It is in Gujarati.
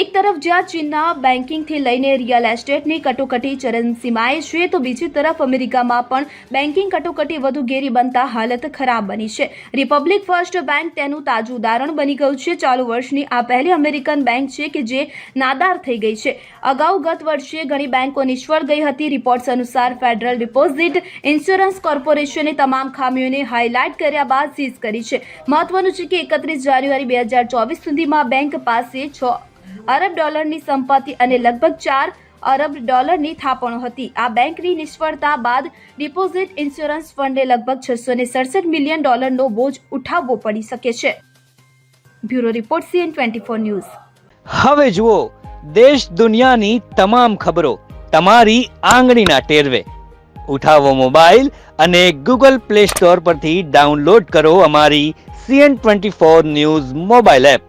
એક તરફ જ્યાં ચીનના બેન્કિંગથી લઈને રિયલ એસ્ટેટની કટોકટી ચરમસીમાએ છે, તો બીજી તરફ અમેરિકામાં પણ બેન્કિંગ કટોકટી વધુ ઘેરી બનતા હાલત ખરાબ બની છે. રિપબ્લિક ફર્સ્ટ બેંક તેનું તાજું ઉદાહરણ બની ગયું છે. ચાલુ વર્ષની આ પહેલી અમેરિકન બેંક છે કે જે નાદાર થઈ ગઈ છે. અગાઉ ગત વર્ષે ઘણી બેંકો નિષ્ફળ ગઈ હતી. રિપોર્ટ્સ અનુસાર ફેડરલ ડિપોઝિટ ઇન્સ્યોરન્સ કોર્પોરેશને તમામ ખામીઓને હાઇલાઇટ કર્યા બાદ સીઝ કરી છે. મહત્વનું છે કે એકત્રીસ જાન્યુઆરી બે હજાર ચોવીસ સુધીમાં બેંક પાસે છ અરબ ડોલરની સંપત્તિ અને લગભગ ચાર અરબ ડોલરની થાપણો હતી. આ બેંકની નિષ્ફળતા બાદ ડિપોઝિટ ઇન્સ્યોરન્સ ફંડે લગભગ છસો ને સડસઠ મિલિયન ડોલરનો બોજ ઉઠાવવો પડી શકે છે. Bureau report CN twenty four news. હવે જુઓ, દેશ દુનિયાની તમામ ખબરો તમારી આંગળીના ટેરવે. ઉઠાવો મોબાઈલ અને ગૂગલ પ્લે સ્ટોર પરથી ડાઉનલોડ કરો અમારી CN twenty four news mobile app.